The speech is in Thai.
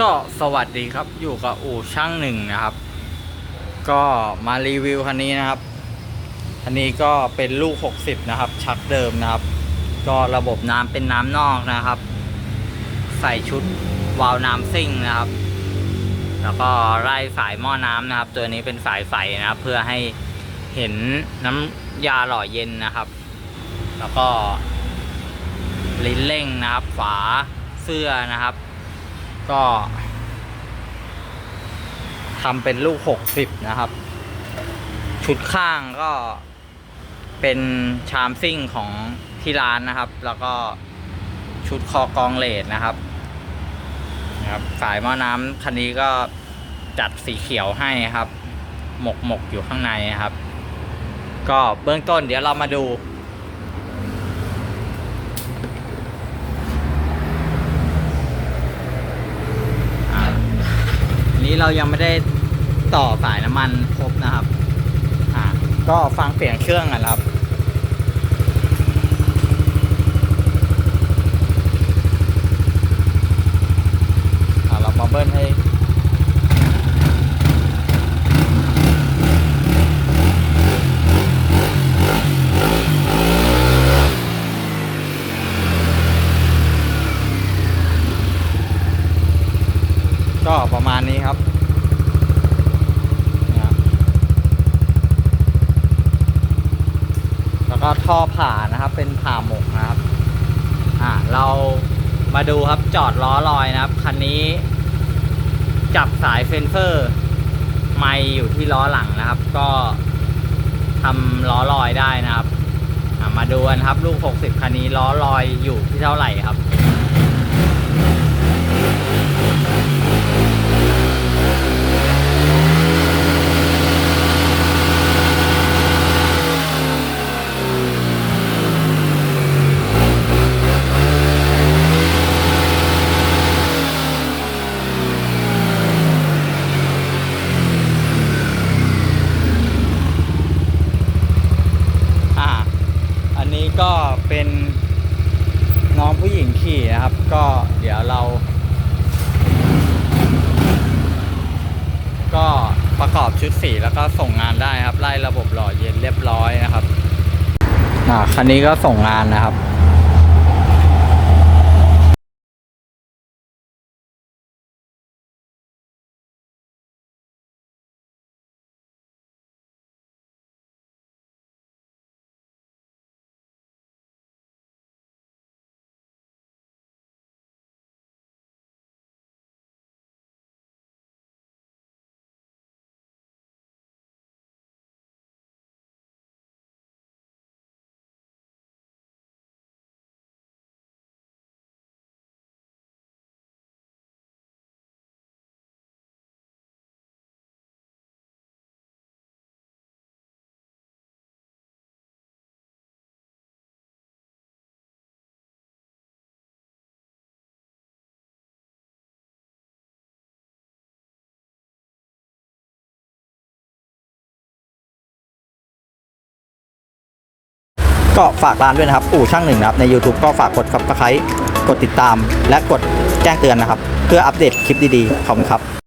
ก็สวัสดีครับอยู่กับอู่ช่างหนึ่งนะครับ ก็มารีวิวคันนี้นะครับคันนี้ก็เป็นลูก 60 นะครับ ชักเดิมนะครับ ก็ระบบน้ำเป็นน้ำนอกนะครับ ใส่ชุดวาล์วน้ำซิ่งนะครับ แล้วก็ไล่สายหม้อน้ำนะครับ ตัวนี้เป็นสายใสนะครับ เพื่อให้เห็นน้ำยาหล่อเย็นนะครับ แล้วก็ลิ้นเร่งนะครับ ฝาเสื้อนะครับ ก็ทำเป็นลูก60นะครับ ชุดข้างก็เป็นชามซิ่งของที่ร้านนะครับ แล้วก็ชุดคอกองเลดนะครับนะครับ สายหม้อน้ำคันนี้ก็จัดสีเขียวให้ครับ หมกหมกอยู่ข้างในนะครับ ก็เบื้องต้นเดี๋ยวเรามาดู อ่าอั นี้เรายังไม่ได้ต่อสายน้ำมันครบนะครับ อ่า ก็ฟังเสียงเครื่องกันครับ อ่าเรามาเบิ้ลให้ ก็ประมาณนี้ครับนะครับแล้วก็ท่อผ่านะครับ เป็นผ่าหมกนะครับ อ่าเรามาดูครับจอดล้อลอยนะครับคันนี้ จับสายเซนเซอร์ไม่อยู่ที่ล้อหลังนะครับ ก็ทำล้อลอยได้นะครับมาดูกันครับ ลูก 60 คันนี้ล้อลอยอยู่ที่เท่าไหร่ครับ อ่า อั นี้ก็เป็นน้องผู้หญิงขี่นะครับ ก็เดี๋ยวเรา ก็ประกอบชุดสีแล้วก็ส่งงานได้ครับ ไล่ระบบหล่อเย็นเรียบร้อยนะครับ อ่าคันนี้ก็ส่งงานนะครับ ก็ฝากร้านด้วยนะครับ อู่ช่างหนึ่งนะครับ ใน YouTube ก็ฝากกด subscribe กดติดตาม และกดแจ้งเตือนนะครับ เพื่ออัปเดตคลิปดีๆขอบคุณครับ